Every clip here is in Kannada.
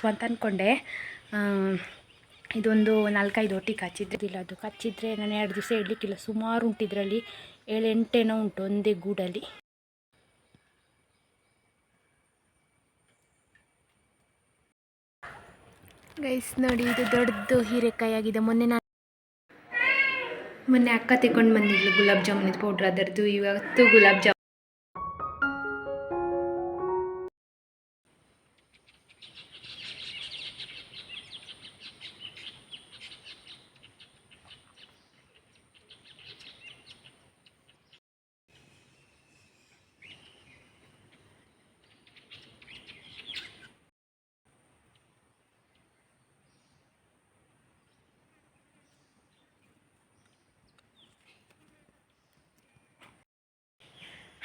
ಕಚ್ಚಿಸುವ ಅಂತ ಅಂದ್ಕೊಂಡೆ ಇದೊಂದು ನಾಲ್ಕೈದು ಒಟ್ಟಿ ಕಚ್ಚಿದ್ದಿಲ್ಲ ಅದು. ಕಚ್ಚಿದ್ರೆ ನಾನು ಎರಡು ದಿವಸ ಇಡಲಿಕ್ಕಿಲ್ಲ ಸುಮಾರು ಉಂಟು ಇದರಲ್ಲಿ. ಏಳು ಎಂಟೇನೋ ಉಂಟು ಒಂದೇ ಗೂಡಲ್ಲಿ. ಗೈಸ್, ನೋಡಿ, ಇದು ದೊಡ್ಡದು ಹೀರೆಕಾಯಿ ಆಗಿದೆ ಮೊನ್ನೆ ನಾನು ಮೊನ್ನೆ ಅಕ್ಕ ತಗೊಂಡು ಬಂದಿದ್ಲು ಗುಲಾಬ್ ಜಾಮೂನ್ ಪೌಡ್ರ್ ಅದರದ್ದು ಇವತ್ತು ಗುಲಾಬ್ ಜಾಮೂನ್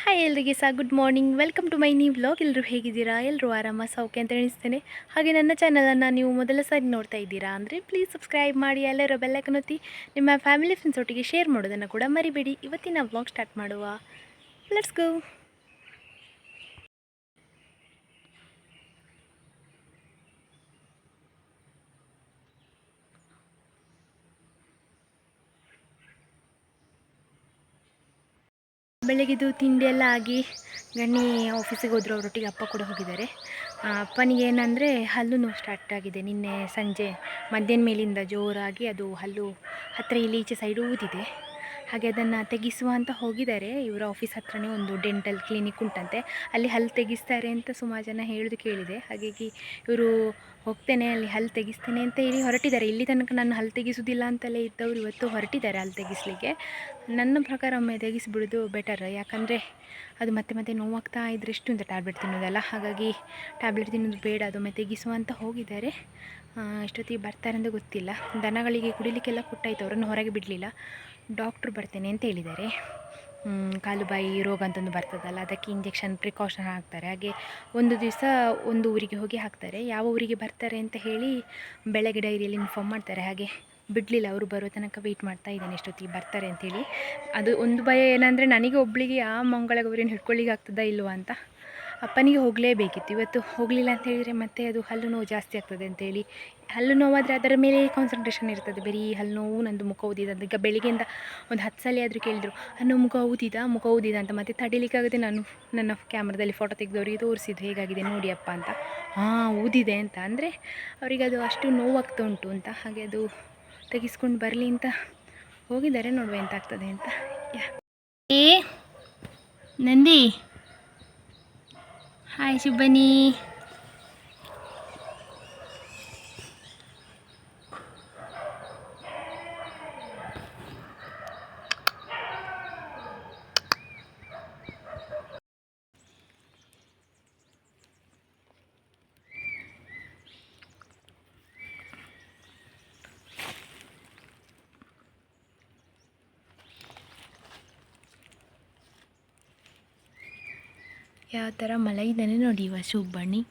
ಹಾಯ್ ಎಲ್ರಿಗೆ ಸಹ good morning. Welcome to my new vlog. ಎಲ್ಲರೂ ಹೇಗಿದ್ದೀರಾ? ಎಲ್ಲರೂ ಆರಾಮ, ಸೌಖ್ಯ ಅಂತ ಎಣಿಸ್ತೇನೆ. ಹಾಗೆ ನನ್ನ ಚಾನಲನ್ನು ನೀವು ಮೊದಲ ಸಾರಿ ನೋಡ್ತಾ ಇದ್ದೀರಾ ಅಂದರೆ ಪ್ಲೀಸ್ ಸಬ್ಸ್ಕ್ರೈಬ್ ಮಾಡಿ ಎಲ್ಲರೂ ಬೆಲ್ಲೈಕನ್ ಒತ್ತಿ, ನಿಮ್ಮ ಫ್ಯಾಮಿಲಿ ಫ್ರೆಂಡ್ಸ್ ಒಟ್ಟಿಗೆ ಶೇರ್ ಮಾಡೋದನ್ನು ಕೂಡ ಮರಿಬೇಡಿ. ಇವತ್ತಿನ ವ್ಲಾಗ್ ಸ್ಟಾರ್ಟ್ ಮಾಡುವ. ಲೆಟ್ಸ್ ಗೋ ಬೆಳಗ್ಗೆದು ತಿಂಡಿ ಎಲ್ಲ ಆಗಿ ಗಣ್ಣಿ ಆಫೀಸಿಗೆ ಹೋದ್ರು ಅವರೊಟ್ಟಿಗೆ ಅಪ್ಪ ಕೂಡ ಹೋಗಿದ್ದಾರೆ. ಅಪ್ಪನಿಗೆ ಏನಂದರೆ ಹಲ್ಲು ನೋವು ಸ್ಟಾರ್ಟ್ ಆಗಿದೆ. ನಿನ್ನೆ ಸಂಜೆ ಮಧ್ಯಾಹ್ನ ಮೇಲಿಂದ ಜೋರಾಗಿ ಅದು ಹಲ್ಲು ಹತ್ತಿರ ಇಲ್ಲಿ ಈಚೆ ಸೈಡ್ ಊದಿದೆ. ಹಾಗೆ ಅದನ್ನು ತೆಗೆಸುವ ಅಂತ ಹೋಗಿದ್ದಾರೆ. ಇವರ ಆಫೀಸ್ ಹತ್ರನೇ ಒಂದು ಡೆಂಟಲ್ ಕ್ಲಿನಿಕ್ ಉಂಟಂತೆ. ಅಲ್ಲಿ ಹಲ್ಲು ತೆಗಿಸ್ತಾರೆ ಅಂತ ಸುಮಾರು ಜನ ಹೇಳೋದು ಕೇಳಿದೆ. ಹಾಗಾಗಿ ಇವರು ಹೋಗ್ತೇನೆ, ಅಲ್ಲಿ ಹಲ್ಲು ತೆಗಿಸ್ತೇನೆ ಅಂತ ಹೇಳಿ ಹೊರಟಿದ್ದಾರೆ. ಇಲ್ಲಿ ತನಕ ನಾನು ಹಲ್ಲು ತೆಗಿಸೋದಿಲ್ಲ ಅಂತಲೇ ಇದ್ದವರು ಇವತ್ತು ಹೊರಟಿದ್ದಾರೆ ಹಲ್ಲು ತೆಗೆಸಲಿಕ್ಕೆ. ನನ್ನ ಪ್ರಕಾರ ಒಮ್ಮೆ ತೆಗೆಸಿಬಿಡೋದು ಬೆಟರ್ ಯಾಕಂದರೆ ಅದು ಮತ್ತೆ ಮತ್ತೆ ನೋವಾಗ್ತಾ ಇದ್ರೆ ಎಷ್ಟು ಅಂತ ಟ್ಯಾಬ್ಲೆಟ್ ತಿನ್ನೋದಲ್ಲ. ಹಾಗಾಗಿ ಟ್ಯಾಬ್ಲೆಟ್ ತಿನ್ನೋದು ಬೇಡ ಅದೊಮ್ಮೆ ತೆಗಿಸುವ ಅಂತ ಹೋಗಿದ್ದಾರೆ. ಎಷ್ಟೊತ್ತಿಗೆ ಬರ್ತಾರೆ ಅಂತ ಗೊತ್ತಿಲ್ಲ. ದನಗಳಿಗೆ ಕುಡಿಲಿಕ್ಕೆಲ್ಲ ಕೊಟ್ಟಾಯ್ತು, ಅವರನ್ನು ಹೊರಗೆ ಬಿಡಲಿಲ್ಲ. ಡಾಕ್ಟ್ರು ಬರ್ತೇನೆ ಅಂತ ಹೇಳಿದ್ದಾರೆ. ಕಾಲು ಬಾಯಿ ರೋಗ ಅಂತಂದು ಬರ್ತದಲ್ಲ, ಅದಕ್ಕೆ ಇಂಜೆಕ್ಷನ್ ಪ್ರಿಕಾಷನ್ ಹಾಕ್ತಾರೆ. ಹಾಗೆ ಒಂದು ದಿವಸ ಒಂದು ಊರಿಗೆ ಹೋಗಿ ಹಾಕ್ತಾರೆ. ಯಾವ ಊರಿಗೆ ಬರ್ತಾರೆ ಅಂತ ಹೇಳಿ ಬೆಳಗ್ಗೆ ಡೈರಿಯಲ್ಲಿ ಇನ್ಫಾರ್ಮ್ ಮಾಡ್ತಾರೆ. ಹಾಗೆ ಬಿಡಲಿಲ್ಲ, ಅವರು ಬರೋ ತನಕ ವೆಯ್ಟ್ ಮಾಡ್ತಾ ಇದ್ದೇನೆ ಎಷ್ಟೊತ್ತಿಗೆ ಬರ್ತಾರೆ ಅಂತೇಳಿ ಅದು ಒಂದು ಭಯ ಏನಂದರೆ, ನನಗೆ ಒಬ್ಬಳಿಗೆ ಆ ಮಂಗಳ ಗೌರಿನ ಹಿಡ್ಕೊಳ್ಳಿಕ್ಕೆ ಆಗ್ತದಾ ಇಲ್ವಾ ಅಂತ. ಅಪ್ಪನಿಗೆ ಹೋಗಲೇಬೇಕಿತ್ತು. ಇವತ್ತು ಹೋಗಲಿಲ್ಲ ಅಂತ ಹೇಳಿದರೆ ಮತ್ತೆ ಅದು ಹಲ್ಲು ನೋವು ಜಾಸ್ತಿ ಆಗ್ತದೆ ಅಂತೇಳಿ ಹಲ್ಲು ನೋವಾದರೆ ಅದರ ಮೇಲೆ ಕಾನ್ಸಂಟ್ರೇಷನ್ ಇರ್ತದೆ. ಬರೀ ಹಲ್ಲು ನೋವು, ನಂದು ಮುಖ ಊದಿದ ಈಗ ಬೆಳಿಗ್ಗೆಯಿಂದ ಒಂದು ಹತ್ತು ಸಲ ಆದರೂ ಕೇಳಿದರು, ಅನ್ನೋ ಮುಖ ಊದಿದ? ಮುಖ ಊದಿದ? ಅಂತ. ಮತ್ತೆ ತಡಿಲಿಕ್ಕಾಗದೆ ನಾನು ನನ್ನ ಕ್ಯಾಮ್ರಾದಲ್ಲಿ ಫೋಟೋ ತೆಗೆದವರಿಗೆ ತೋರಿಸಿದ್ದು, ಹೇಗಾಗಿದೆ? ನೋಡಿ ಅಪ್ಪ ಅಂತ. ಹಾಂ, ಊದಿದೆ ಅಂತ. ಅಂದರೆ ಅವರಿಗೆ ಅದು ಅಷ್ಟು ನೋವಾಗ್ತಾ ಉಂಟು ಅಂತ. ಹಾಗೆ ಅದು ತೆಗಿಸ್ಕೊಂಡು ಬರಲಿ ಅಂತ ಹೋಗಿದ್ದಾರೆ. ನೋಡುವ ಎಂತ ಆಗ್ತದೆ ಅಂತ. ಯಾ. ಏ, ನಂದಿ. ಹಾಯ್ ಶುಭನಿ ಯಾವ ಥರ ಮಲಗಿದ್ದಾನೆ ನೋಡಿ ಇವ ಸುಬ್ಬಣ್ಣಿ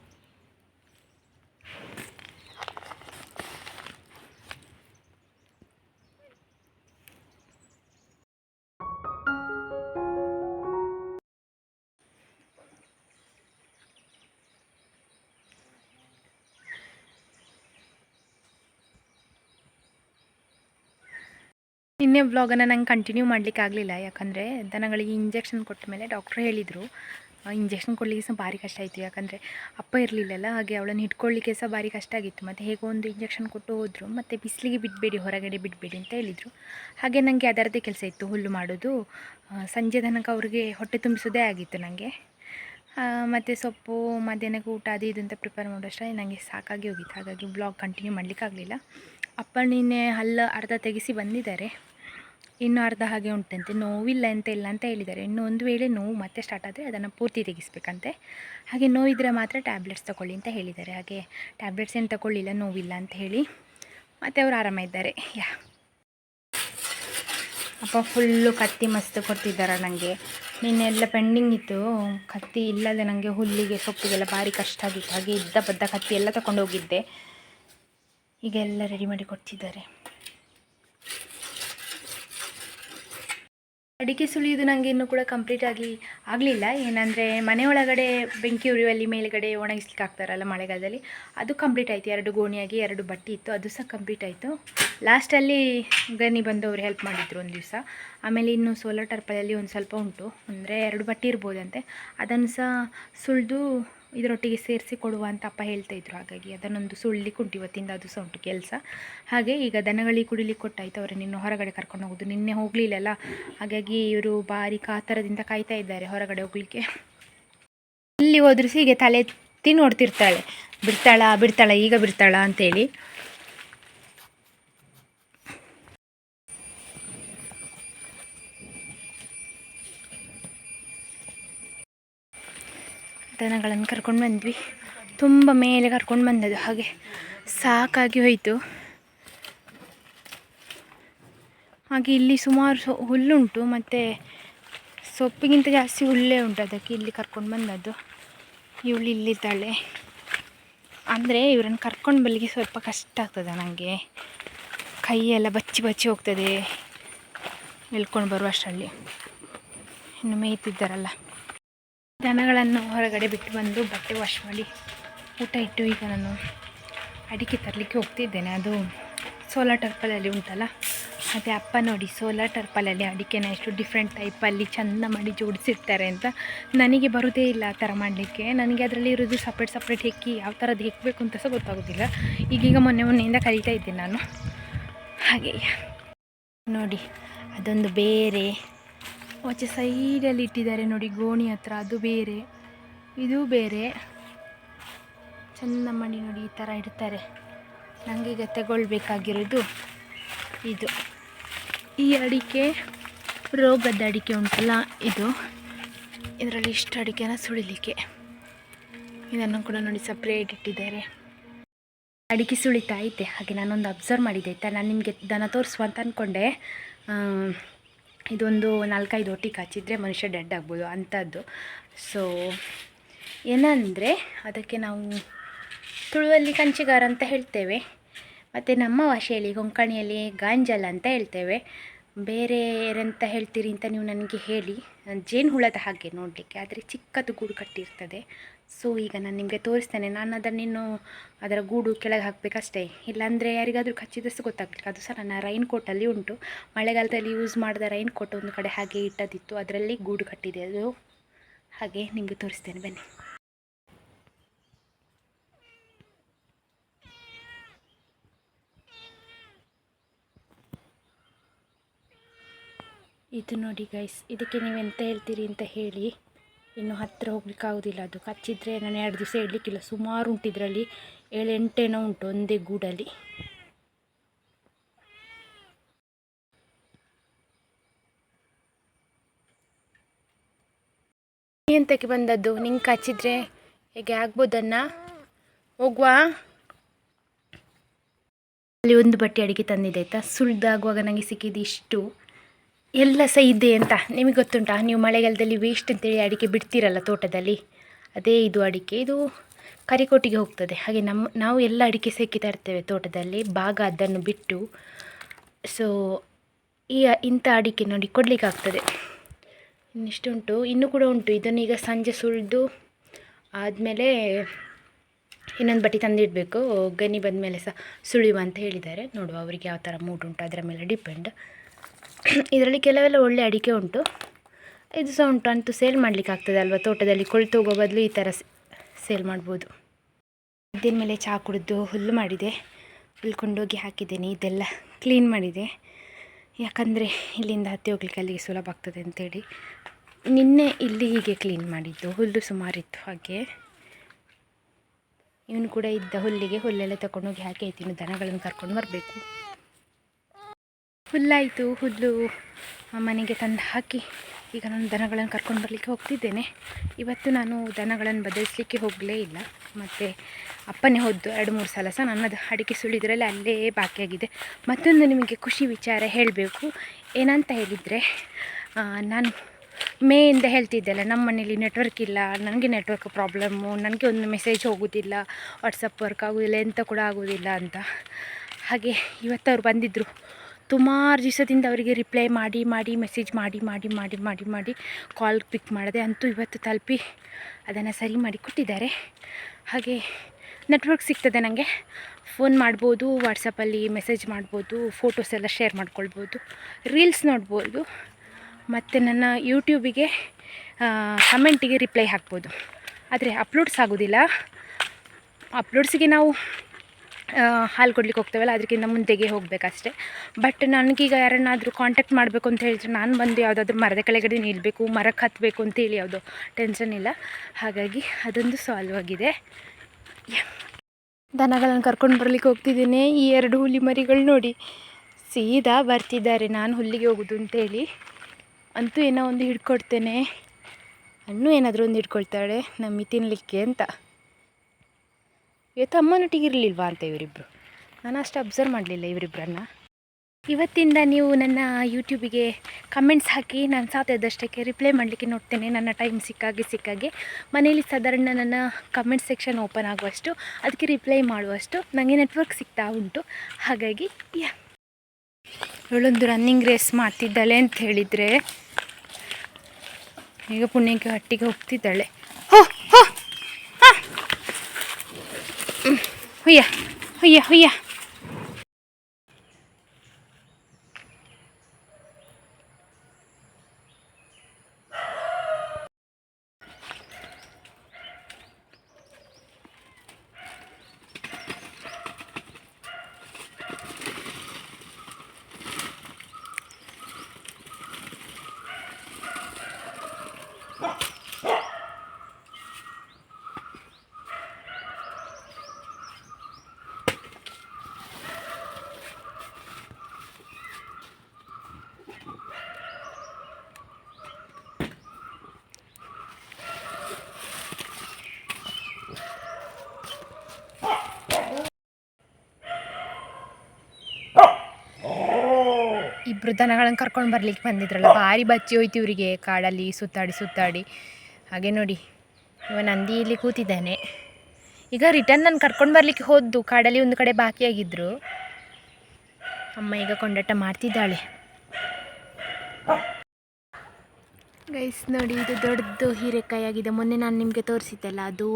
ನಿನ್ನೆ ವ್ಲಾಗನ್ನು ನಂಗೆ ಕಂಟಿನ್ಯೂ ಮಾಡಲಿಕ್ಕೆ ಆಗಲಿಲ್ಲ ಯಾಕಂದರೆ ದನಗಳಿಗೆ ಇಂಜೆಕ್ಷನ್ ಕೊಟ್ಟ ಮೇಲೆ ಡಾಕ್ಟ್ರು ಹೇಳಿದರು. ಇಂಜೆಕ್ಷನ್ ಕೊಡಲಿಕ್ಕೆ ಸಹ ಭಾರಿ ಕಷ್ಟ ಆಯಿತು. ಯಾಕಂದರೆ ಅಪ್ಪ ಇರಲಿಲ್ಲಲ್ಲ, ಹಾಗೆ ಅವಳನ್ನು ಹಿಡ್ಕೊಳ್ಳಿಕ್ಕೆ ಸಹ ಭಾರಿ ಕಷ್ಟ ಆಗಿತ್ತು. ಮತ್ತು ಹೇಗೋ ಒಂದು ಇಂಜೆಕ್ಷನ್ ಕೊಟ್ಟು ಹೋದರು. ಮತ್ತು ಬಿಸಿಲಿಗೆ ಬಿಡಬೇಡಿ, ಹೊರಗಡೆ ಬಿಡಬೇಡಿ ಅಂತ ಹೇಳಿದರು. ಹಾಗೆ ನನಗೆ ಅದರದ್ದೇ ಕೆಲಸ ಇತ್ತು, ಹುಲ್ಲು ಮಾಡೋದು. ಸಂಜೆ ತನಕ ಅವ್ರಿಗೆ ಹೊಟ್ಟೆ ತುಂಬಿಸೋದೇ ಆಗಿತ್ತು ನನಗೆ ಮತ್ತು ಸೊಪ್ಪು, ಮಧ್ಯಾಹ್ನಕ್ಕೆ ಊಟ, ಅದು ಇದು ಅಂತ ಪ್ರಿಪೇರ್ ಮಾಡೋಷ್ಟೇ ನನಗೆ ಸಾಕಾಗಿ ಹೋಗಿತ್ತು. ಹಾಗಾಗಿ ಬ್ಲಾಗ್ ಕಂಟಿನ್ಯೂ ಮಾಡಲಿಕ್ಕಾಗಲಿಲ್ಲ. ಅಪ್ಪ ನಿನ್ನೆ ಹಲ್ಲು ಅರ್ಧ ತೆಗೆಸಿ ಬಂದಿದ್ದಾರೆ. ಇನ್ನು ಅರ್ಧ ಹಾಗೆ ಉಂಟಂತೆ. ನೋವಿಲ್ಲ ಅಂತ ಇಲ್ಲ ಅಂತ ಹೇಳಿದ್ದಾರೆ. ಇನ್ನು ಒಂದು ವೇಳೆ ನೋವು ಮತ್ತೆ ಸ್ಟಾರ್ಟ್ ಆದರೆ ಅದನ್ನು ಪೂರ್ತಿ ತೆಗಿಸ್ಬೇಕಂತೆ. ಹಾಗೆ ನೋವಿದ್ದರೆ ಮಾತ್ರ ಟ್ಯಾಬ್ಲೆಟ್ಸ್ ತೊಗೊಳ್ಳಿ ಅಂತ ಹೇಳಿದ್ದಾರೆ. ಹಾಗೆ ಟ್ಯಾಬ್ಲೆಟ್ಸ್ ಏನು ತಗೊಳ್ಳಿಲ್ಲ ನೋವಿಲ್ಲ ಅಂತ ಹೇಳಿ ಮತ್ತು ಅವರು ಆರಾಮಿದ್ದಾರೆ. ಯಾ. ಅಪ್ಪ ಫುಲ್ಲು ಕತ್ತಿ ಮಸ್ತ್ ಕೊಡ್ತಿದ್ದಾರೆ ನನಗೆ ನಿನ್ನೆಲ್ಲ ಪೆಂಡಿಂಗ್ ಇತ್ತು. ಕತ್ತಿ ಇಲ್ಲದೆ ನನಗೆ ಹುಲ್ಲಿಗೆ ಸೊಪ್ಪಿಗೆಲ್ಲ ಭಾರಿ ಕಷ್ಟ ಆಗಿತ್ತು. ಹಾಗೆ ಇದ್ದ ಬದ್ದ ಕತ್ತಿ ಎಲ್ಲ ತಗೊಂಡು ಹೋಗಿದ್ದೆ. ಈಗ ರೆಡಿ ಮಾಡಿ ಕೊಡ್ತಿದ್ದಾರೆ. ಅಡಿಕೆ ಸುಲಿಯೋದು ನನಗೆ ಇನ್ನೂ ಕೂಡ ಕಂಪ್ಲೀಟ್ ಆಗಿ ಆಗಲಿಲ್ಲ. ಏನಂದರೆ ಮನೆ ಒಳಗಡೆ ಬೆಂಕಿ ಉರಿಯುವಲ್ಲಿ ಮೇಲುಗಡೆ ಒಣಗಿಸ್ಲಿಕ್ಕೆ ಹಾಕ್ತಾರಲ್ಲ ಮಳೆಗಾಲದಲ್ಲಿ, ಅದು ಕಂಪ್ಲೀಟ್ ಆಯಿತು. ಎರಡು ಗೋಣಿಯಾಗಿ ಎರಡು ಬಟ್ಟೆ ಇತ್ತು, ಅದು ಸಹ ಕಂಪ್ಲೀಟ್ ಆಯಿತು. ಲಾಸ್ಟಲ್ಲಿ ಗನಿ ಬಂದವರು ಹೆಲ್ಪ್ ಮಾಡಿದ್ರು ಒಂದು ದಿವಸ. ಆಮೇಲೆ ಇನ್ನು ಸೋಲಾರ್ ಟರ್ಪಲಲ್ಲಿ ಒಂದು ಸ್ವಲ್ಪ ಉಂಟು. ಅಂದರೆ ಎರಡು ಬಟ್ಟೆ ಇರ್ಬೋದಂತೆ. ಅದನ್ನು ಸಹ ಸುಲಿದು ಇದರೊಟ್ಟಿಗೆ ಸೇರಿಸಿ ಕೊಡುವ ಅಂತ ಅಪ್ಪ ಹೇಳ್ತಾ ಇದ್ರು. ಹಾಗಾಗಿ ಅದನ್ನೊಂದು ಸುಳ್ಳಿ ಕುಂಟು ಇವತ್ತಿಂದ ಅದು ಸಹ ಉಂಟು ಕೆಲಸ. ಹಾಗೆ ಈಗ ದನಗಳಿಗೆ ಕುಡಿಲಿಕ್ಕೆ ಕೊಟ್ಟಾಯ್ತು. ಅವರು ನಿನ್ನ ಹೊರಗಡೆ ಕರ್ಕೊಂಡು ಹೋಗೋದು ನಿನ್ನೆ ಹೋಗಲಿಲ್ಲಲ್ಲ? ಹಾಗಾಗಿ ಇವರು ಭಾರಿ ಕಾತರದಿಂದ ಕಾಯ್ತಾ ಇದ್ದಾರೆ ಹೊರಗಡೆ ಹೋಗ್ಲಿಕ್ಕೆ. ಇಲ್ಲಿ ಹೋದ್ರೂ ಸಹ ಹೀಗೆ ತಲೆ ಎತ್ತಿ ನೋಡ್ತಿರ್ತಾಳೆ. ಬಿಡ್ತಾಳ ಬಿಡ್ತಾಳ, ಈಗ ಬಿಡ್ತಾಳ ಅಂತೇಳಿ. ದನಗಳನ್ನು ಕರ್ಕೊಂಡು ಬಂದ್ವಿ. ತುಂಬ ಮೇಲೆ ಕರ್ಕೊಂಡು ಬಂದದ್ದು. ಹಾಗೆ ಸಾಕಾಗಿ ಹೋಯಿತು. ಹಾಗೆ ಇಲ್ಲಿ ಸುಮಾರು ಸೊ ಹುಲ್ಲುಂಟು. ಮತ್ತು ಸೊಪ್ಪಿಗಿಂತ ಜಾಸ್ತಿ ಹುಲ್ಲೇ ಉಂಟು ಅದಕ್ಕೆ ಇಲ್ಲಿ ಕರ್ಕೊಂಡು ಬಂದದ್ದು. ಇವಳು ಇಲ್ಲಿದ್ದಾಳೆ. ಅಂದರೆ ಇವರನ್ನು ಕರ್ಕೊಂಡು ಬರಲಿಕ್ಕೆ ಸ್ವಲ್ಪ ಕಷ್ಟ ಆಗ್ತದೆ ನನಗೆ ಕೈಯೆಲ್ಲ ಬಚ್ಚಿ ಬಚ್ಚಿ ಹೋಗ್ತದೆ. ಎಳ್ಕೊಂಡು ಬರುವಷ್ಟರಲ್ಲಿ ಇನ್ನು ಮೇಯ್ತಿದ್ದಾರಲ್ಲ. ದನಗಳನ್ನು ಹೊರಗಡೆ ಬಿಟ್ಟು ಬಂದು ಬಟ್ಟೆ ವಾಶ್ ಮಾಡಿ ಊಟ ಇಟ್ಟು ಈಗ ನಾನು ಅಡಿಕೆ ತರಲಿಕ್ಕೆ ಹೋಗ್ತಿದ್ದೇನೆ. ಅದು ಸೋಲಾರ್ ಟರ್ಪಲಲ್ಲಿ ಉಂಟಲ್ಲ? ಮತ್ತು ಅಪ್ಪ ನೋಡಿ ಸೋಲಾರ್ ಟರ್ಪಲಲ್ಲಿ ಅಡಿಕೆನ ಎಷ್ಟು ಡಿಫ್ರೆಂಟ್ ಟೈಪಲ್ಲಿ ಚೆಂದ ಮಾಡಿ ಜೋಡಿಸಿರ್ತಾರೆ ಅಂತ. ನನಗೆ ಬರೋದೇ ಇಲ್ಲ ಆ ಥರ ಮಾಡಲಿಕ್ಕೆ. ನನಗೆ ಅದರಲ್ಲಿ ಇರೋದು ಸಪ್ರೇಟ್ ಸಪ್ರೇಟ್ ಹೆಕ್ಕಿ ಯಾವ ಥರದ್ದು ಹೆಕ್ಕಬೇಕು ಅಂತ ಸಹ ಗೊತ್ತಾಗೋದಿಲ್ಲ. ಈಗೀಗ ಮೊನ್ನೆ ಮೊನ್ನೆಯಿಂದ ಕಲಿತಾ ಇದ್ದೀನಿ ನಾನು. ಹಾಗೆ ನೋಡಿ, ಅದೊಂದು ಬೇರೆ ಆಚೆ ಸೈಡಲ್ಲಿ ಇಟ್ಟಿದ್ದಾರೆ ನೋಡಿ, ಗೋಣಿ ಹತ್ರ. ಅದು ಬೇರೆ. ಇದು ಬೇರೆ. ಚೆಂದ ಮಾಡಿ ನೋಡಿ ಈ ಥರ ಇಡ್ತಾರೆ. ನನಗೆ ಈಗ ತಗೊಳ್ಬೇಕಾಗಿರೋದು ಇದು. ಈ ಅಡಿಕೆ, ರೋಗದ ಅಡಿಕೆ ಉಂಟಲ್ಲ ಇದು. ಇದರಲ್ಲಿ ಇಷ್ಟು ಅಡಿಕೆನ ಸುಳಿಲಿಕ್ಕೆ. ಇದನ್ನು ಕೂಡ ನೋಡಿ ಸಪ್ರೇಟ್ ಇಟ್ಟಿದ್ದಾರೆ. ಅಡಿಕೆ ಸುಳಿತಾ ಐತೆ. ಹಾಗೆ ನಾನೊಂದು ಅಬ್ಸರ್ವ್ ಮಾಡಿದ್ದೆ ಆಯ್ತಾ? ನಾನು ನಿಮಗೆ ದನ ತೋರಿಸುವ ಅಂತ ಅಂದ್ಕೊಂಡೆ ಇದೊಂದು ನಾಲ್ಕೈದು ಒಟ್ಟಿಗೆ ಹಚ್ಚಿದರೆ ಮನುಷ್ಯ ಡೆಡ್ ಆಗ್ಬೋದು ಅಂಥದ್ದು. ಸೊ ಏನಂದರೆ ಅದಕ್ಕೆ ನಾವು ತುಳುವಲ್ಲಿ ಕಂಚಿಗಾರ ಅಂತ ಹೇಳ್ತೇವೆ. ಮತ್ತು ನಮ್ಮ ಭಾಷೆಯಲ್ಲಿ ಕೊಂಕಣಿಯಲ್ಲಿ ಗಾಂಜಲ್ ಅಂತ ಹೇಳ್ತೇವೆ. ಬೇರೆ ಏನಂತ ಹೇಳ್ತೀರಿ ಅಂತ ನೀವು ನನಗೆ ಹೇಳಿ. ಜೇನು ಹುಳದ ಹಾಗೆ ನೋಡಲಿಕ್ಕೆ. ಆದರೆ ಚಿಕ್ಕದು ಗೂಡು ಕಟ್ಟಿರ್ತದೆ. ಸೊ ಈಗ ನಾನು ನಿಮಗೆ ತೋರಿಸ್ತೇನೆ. ನಾನು ಅದನ್ನಿನ್ನು ಅದರ ಗೂಡು ಕೆಳಗೆ ಹಾಕಬೇಕಷ್ಟೇ. ಇಲ್ಲಾಂದರೆ ಯಾರಿಗಾದರೂ ಕಚ್ಚಿದಷ್ಟು ಗೊತ್ತಾಗ್ಲಿಕ್ಕೆ. ಅದು ಸಹ ನನ್ನ ರೈನ್ ಕೋಟಲ್ಲಿ ಉಂಟು. ಮಳೆಗಾಲದಲ್ಲಿ ಯೂಸ್ ಮಾಡಿದ ರೈನ್ ಕೋಟ್ ಒಂದು ಕಡೆ ಹಾಗೆ ಇಟ್ಟದಿತ್ತು. ಅದರಲ್ಲಿ ಗೂಡು ಕಟ್ಟಿದೆ. ಅದು ಹಾಗೆ ನಿಮಗೆ ತೋರಿಸ್ತೇನೆ. ಬನ್ನಿ. ಇದು ನೋಡಿ ಗೈಸ್ ಇದಕ್ಕೆ ನೀವು ಎಂತ ಹೇಳ್ತೀರಿ ಅಂತ ಹೇಳಿ, ಇನ್ನು ಹತ್ತಿರ ಹೋಗ್ಲಿಕ್ಕೆ ಆಗೋದಿಲ್ಲ ಅದು. ಕಚ್ಚಿದ್ರೆ ನಾನು ಎರಡು ದಿವಸ ಇಡಲಿಕ್ಕಿಲ್ಲ ಸುಮಾರು ಉಂಟು ಇದರಲ್ಲಿ. ಏಳು ಉಂಟು ಒಂದೇ ಗೂಡಲ್ಲಿ. ಎಂತಕ್ಕೆ ಬಂದದ್ದು? ನಿಂಗೆ ಕಚ್ಚಿದ್ರೆ ಹೇಗೆ ಆಗ್ಬೋದನ್ನ? ಹೋಗುವ. ಅಲ್ಲಿ ಒಂದು ಬಟ್ಟೆ ಅಡಿಗೆ ತಂದಿದೆ ಆಯಿತಾ? ಸುಳ್ದಾಗುವಾಗ ನನಗೆ ಸಿಕ್ಕಿದ್ದು ಇಷ್ಟು. ಎಲ್ಲ ಸಹ ಇದೆ ಅಂತ ನಿಮಗೆ ಗೊತ್ತುಂಟಾ? ನೀವು ಮಳೆಗಾಲದಲ್ಲಿ ವೇಸ್ಟ್ ಅಂತೇಳಿ ಅಡಿಕೆ ಬಿಡ್ತೀರಲ್ಲ ತೋಟದಲ್ಲಿ? ಅದೇ ಇದು ಅಡಿಕೆ. ಇದು ಕರಿಕೋಟಿಗೆ ಹೋಗ್ತದೆ. ಹಾಗೆ ನಮ್ಮ ನಾವು ಎಲ್ಲ ಅಡಿಕೆ ಸಿಕ್ಕಿ ಇರ್ತೇವೆ ತೋಟದಲ್ಲಿ. ಭಾಗ ಅದನ್ನು ಬಿಟ್ಟು. ಸೊ ಈ ಇಂಥ ಅಡಿಕೆ ನೋಡಿ ಕೊಡಲಿಕ್ಕಾಗ್ತದೆ ಇನ್ನಿಷ್ಟುಂಟು ಇನ್ನೂ ಕೂಡ ಉಂಟು. ಇದನ್ನು ಈಗ ಸಂಜೆ ಸುಳಿದು ಆದಮೇಲೆ ಇನ್ನೊಂದು ಬಟ್ಟೆ ತಂದಿಡಬೇಕು. ಗನಿ ಬಂದ ಮೇಲೆ ಸಹ ಸುಳಿಯುವ ಅಂತ ಹೇಳಿದ್ದಾರೆ. ನೋಡುವ ಅವರಿಗೆ ಯಾವ ಥರ ಮೂಡ್ ಉಂಟು. ಅದರ ಮೇಲೆ ಡಿಪೆಂಡ್ ಇದರಲ್ಲಿ ಕೆಲವೆಲ್ಲ ಒಳ್ಳೆ ಅಡಿಕೆ ಉಂಟು. ಇದು ಸಹ ಉಂಟು. ಅಂತೂ ಸೇಲ್ ಮಾಡಲಿಕ್ಕೆ ಆಗ್ತದೆ ಅಲ್ವಾ? ತೋಟದಲ್ಲಿ ಕೊಳ್ತು ಹೋಗೋ ಬದಲು ಈ ಥರ ಸೇಲ್ ಮಾಡ್ಬೋದು. ಇದ್ದಿನ ಮೇಲೆ ಚಹಾ ಕುಡಿದು ಹುಲ್ಲು ಮಾಡಿದೆ. ಹುಲ್ಕೊಂಡೋಗಿ ಹಾಕಿದ್ದೀನಿ. ಇದೆಲ್ಲ ಕ್ಲೀನ್ ಮಾಡಿದೆ. ಯಾಕಂದರೆ ಇಲ್ಲಿಂದ ಹತ್ತಿ ಹೋಗ್ಲಿಕ್ಕೆ ಅಲ್ಲಿಗೆ ಸುಲಭ ಆಗ್ತದೆ ಅಂತೇಳಿ. ನಿನ್ನೆ ಇಲ್ಲಿ ಹೀಗೆ ಕ್ಲೀನ್ ಮಾಡಿದ್ದು. ಹುಲ್ಲು ಸುಮಾರಿತ್ತು ಹಾಗೆ. ಇವನು ಕೂಡ ಇದ್ದ ಹುಲ್ಲಿಗೆ ಹುಲ್ಲೆಲ್ಲ ತಗೊಂಡೋಗಿ ಹಾಕಿ ಆಯ್ತು ಇನ್ನು ದನಗಳನ್ನು ಕರ್ಕೊಂಡು ಬರಬೇಕು. ಹುಲ್ಲಾಯಿತು ಹುಲ್ಲು ಮನೆಗೆ ತಂದು ಹಾಕಿ, ಈಗ ನಾನು ದನಗಳನ್ನು ಕರ್ಕೊಂಡು ಬರಲಿಕ್ಕೆ ಹೋಗ್ತಿದ್ದೇನೆ. ಇವತ್ತು ನಾನು ದನಗಳನ್ನು ಬದಲಿಸಲಿಕ್ಕೆ ಹೋಗಲೇ ಇಲ್ಲ. ಮತ್ತು ಅಪ್ಪನೇ ಹೋದ್ದು ಎರಡು ಮೂರು ಸಲ ಸಹ ನನ್ನದು ಅಡಿಕೆ ಸುಳಿದ್ರಲ್ಲಿ ಅಲ್ಲೇ ಬಾಕಿಯಾಗಿದೆ. ಮತ್ತೊಂದು ನಿಮಗೆ ಖುಷಿ ವಿಚಾರ ಹೇಳಬೇಕು. ಏನಂತ ಹೇಳಿದರೆ ನಾನು ಮೇಯಿಂದ ಹೇಳ್ತಿದ್ದೆಲ್ಲ, ನಮ್ಮ ಮನೇಲಿ ನೆಟ್ವರ್ಕ್ ಇಲ್ಲ, ನನಗೆ ನೆಟ್ವರ್ಕ್ ಪ್ರಾಬ್ಲಮ್ಮು ನನಗೆ ಒಂದು ಮೆಸೇಜ್ ಹೋಗೋದಿಲ್ಲ ವಾಟ್ಸಪ್ ವರ್ಕ್ ಆಗೋದಿಲ್ಲ ಎಂಥ ಕೂಡ ಆಗೋದಿಲ್ಲ ಅಂತ. ಹಾಗೆ ಇವತ್ತು ಅವ್ರು ಬಂದಿದ್ದರು ಸುಮಾರು ದಿವಸದಿಂದ ಅವರಿಗೆ ರಿಪ್ಲೈ ಮಾಡಿ ಮಾಡಿ ಮೆಸೇಜ್ ಮಾಡಿ ಮಾಡಿ ಮಾಡಿ ಮಾಡಿ ಮಾಡಿ ಕಾಲ್ ಪಿಕ್ ಮಾಡಿದೆ ಅಂತೂ ಇವತ್ತು ತಲುಪಿ ಅದನ್ನು ಸರಿ ಮಾಡಿ ಕೊಟ್ಟಿದ್ದಾರೆ. ಹಾಗೆ ನೆಟ್ವರ್ಕ್ ಸಿಗ್ತದೆ ನನಗೆ ಫೋನ್ ಮಾಡ್ಬೋದು ವಾಟ್ಸಪ್ಪಲ್ಲಿ ಮೆಸೇಜ್ ಮಾಡ್ಬೋದು ಫೋಟೋಸ್ ಎಲ್ಲ ಶೇರ್ ಮಾಡ್ಕೊಳ್ಬೋದು ರೀಲ್ಸ್ ನೋಡ್ಬೋದು, ಮತ್ತು ನನ್ನ ಯೂಟ್ಯೂಬಿಗೆ ಕಮೆಂಟಿಗೆ ರಿಪ್ಲೈ ಹಾಕ್ಬೋದು. ಆದರೆ ಅಪ್ಲೋಡ್ಸ್ ಆಗೋದಿಲ್ಲ. ಅಪ್ಲೋಡ್ಸಿಗೆ ನಾವು ಹಾಲು ಕೊಡ್ಲಿಕ್ಕೆ ಹೋಗ್ತೇವಲ್ಲ ಅದಕ್ಕಿಂತ ಮುಂದೆಗೆ ಹೋಗಬೇಕಷ್ಟೆ. ಬಟ್ ನನಗೀಗ ಯಾರನ್ನಾದರೂ ಕಾಂಟ್ಯಾಕ್ಟ್ ಮಾಡಬೇಕು ಅಂತ ಹೇಳಿದ್ರೆ ನಾನು ಬಂದು ಯಾವುದಾದ್ರೂ ಮರದ ಕೆಳಗಡೆ ನಿಲ್ಲಬೇಕು ಮರಕ್ಕೆ ಹತ್ತಬೇಕು ಅಂತೇಳಿ ಯಾವುದೋ ಟೆನ್ಷನ್ ಇಲ್ಲ. ಹಾಗಾಗಿ ಅದೊಂದು ಸಾಲ್ವ್ ಆಗಿದೆ. ದನಗಳನ್ನು ಕರ್ಕೊಂಡು ಬರಲಿಕ್ಕೆ ಹೋಗ್ತಿದ್ದೀನಿ. ಈ ಎರಡು ಹುಲಿ ಮರಿಗಳು ನೋಡಿ. ಸೀದಾ ಬರ್ತಿದ್ದಾರೆ, ನಾನು ಹುಲ್ಲಿಗೆ ಹೋಗೋದು ಅಂತೇಳಿ ಅಂತೂ ಏನೋ ಒಂದು ಹಿಡ್ಕೊಡ್ತೇನೆ. ಹಣ್ಣು ಏನಾದರೂ ಒಂದು ಹಿಡ್ಕೊಳ್ತಾಳೆ ನಮ್ಮಿ ತಿನ್ನಲಿಕ್ಕೆ ಅಂತ. ಇವತ್ತು ಅಮ್ಮನೊಟ್ಟಿಗೆ ಇರಲಿಲ್ವಾ ಅಂತ ಇವರಿಬ್ಬರು ನಾನು ಅಷ್ಟು ಅಬ್ಸರ್ವ್ ಮಾಡಲಿಲ್ಲ ಇವರಿಬ್ಬರನ್ನ ಇವತ್ತಿಂದ ನೀವು ನನ್ನ ಯೂಟ್ಯೂಬಿಗೆ ಕಮೆಂಟ್ಸ್ ಹಾಕಿ ನಾನು ಸಾಧ್ಯದಷ್ಟಕ್ಕೆ ರಿಪ್ಲೈ ಮಾಡಲಿಕ್ಕೆ ನೋಡ್ತೇನೆ. ನನ್ನ ಟೈಮ್ ಸಿಕ್ಕಾಗೆ ಸಿಕ್ಕಾಗೆ ಮನೇಲಿ ಸಾಧಾರಣ ನನ್ನ ಕಮೆಂಟ್ ಸೆಕ್ಷನ್ ಓಪನ್ ಆಗುವಷ್ಟು, ಅದಕ್ಕೆ ರಿಪ್ಲೈ ಮಾಡುವಷ್ಟು ನನಗೆ ನೆಟ್ವರ್ಕ್ ಸಿಗ್ತಾ ಉಂಟು. ಹಾಗಾಗಿ, ಯಾ. ಇವಳೊಂದು ರನ್ನಿಂಗ್ ರೇಸ್ ಮಾಡ್ತಿದ್ದಾಳೆ ಅಂತ ಹೇಳಿದರೆ, ಈಗ ಪುಣ್ಯಕ್ಕೆ ಹಟ್ಟಿಗೆ ಹೋಗ್ತಿದ್ದಾಳೆ. ಹೋ ಹೋ. 回去回去回去 ಇಬ್ಬರು ದನಗಳನ್ನು ಕರ್ಕೊಂಡು ಬರ್ಲಿಕ್ಕೆ ಬಂದಿದ್ರಲ್ಲ, ಭಾರಿ ಬಚ್ಚಿ ಹೋಯ್ತು ಇವರಿಗೆ ಕಾಡಲ್ಲಿ ಸುತ್ತಾಡಿ ಸುತ್ತಾಡಿ. ಹಾಗೆ ನೋಡಿ, ಇವ ನಂದಿ ಇಲ್ಲಿ ಕೂತಿದ್ದಾನೆ. ಈಗ ರಿಟರ್ನ್ ನಾನು ಕರ್ಕೊಂಡು ಬರಲಿಕ್ಕೆ ಹೋದ್ದು, ಕಾಡಲ್ಲಿ ಒಂದು ಕಡೆ ಬಾಕಿಯಾಗಿದ್ದರು ಅಮ್ಮ ಈಗ ಕೊಂಡಾಟ ಮಾಡ್ತಿದ್ದಾಳೆ. ಗೈಸ್ ನೋಡಿ, ಇದು ದೊಡ್ಡದು ಹೀರೆಕಾಯಿ ಆಗಿದೆ. ಮೊನ್ನೆ ನಾನು ನಿಮಗೆ ತೋರಿಸಿದ್ದೆಲ್ಲ, ಅದು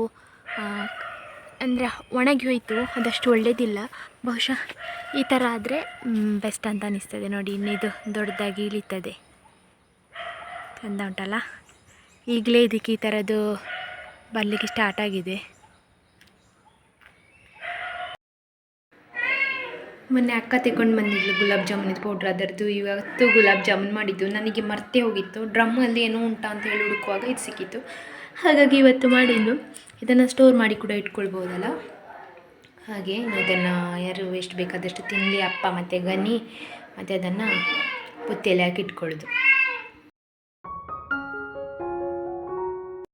ಅಂದರೆ ಒಣಗಿ ಹೋಯಿತು, ಅದಷ್ಟು ಒಳ್ಳೇದಿಲ್ಲ. ಬಹುಶಃ ಈ ಥರ ಆದರೆ ಬೆಸ್ಟ್ ಅಂತ ಅನಿಸ್ತದೆ ನೋಡಿ, ಇನ್ನು ದೊಡ್ಡದಾಗಿ ಇಳಿತದೆ. ಚಂದ ಉಂಟಲ್ಲ? ಈಗಲೇ ಇದಕ್ಕೆ ಈ ಥರದ್ದು ಬರಲಿಕ್ಕೆ ಸ್ಟಾರ್ಟ್ ಆಗಿದೆ. ಮೊನ್ನೆ ಅಕ್ಕ ತೆಕೊಂಡು ಬಂದಿದ್ಲು ಗುಲಾಬ್ ಜಾಮೂನಿದ್ದು ಪೌಡ್ರ್ ಅದರದ್ದು. ಇವತ್ತು ಗುಲಾಬ್ ಜಾಮೂನ್ ಮಾಡಿದ್ದು. ನನಗೆ ಮರ್ತೇ ಹೋಗಿತ್ತು. ಡ್ರಮ್ಮಲ್ಲಿ ಏನೋ ಉಂಟಾ ಅಂತ ಹೇಳಿ ಹುಡುಕುವಾಗ ಇದು ಸಿಕ್ಕಿತ್ತು. ಹಾಗಾಗಿ ಇವತ್ತು ಮಾಡಿದ್ದು. ಇದನ್ನು ಸ್ಟೋರ್ ಮಾಡಿ ಕೂಡ ಇಟ್ಕೊಳ್ಬೋದಲ್ಲ? ಹಾಗೆ ಇದನ್ನು ಯಾರು ಎಷ್ಟು ಬೇಕಾದಷ್ಟು ತಿನ್ನಲಿ ಅಪ್ಪ ಮತ್ತು ಗನಿ ಮತ್ತು ಅದನ್ನು ಪುತ್ತಿಯಲ್ಲಿ ಹಾಕಿ ಇಟ್ಕೊಳ್ಳೋದು.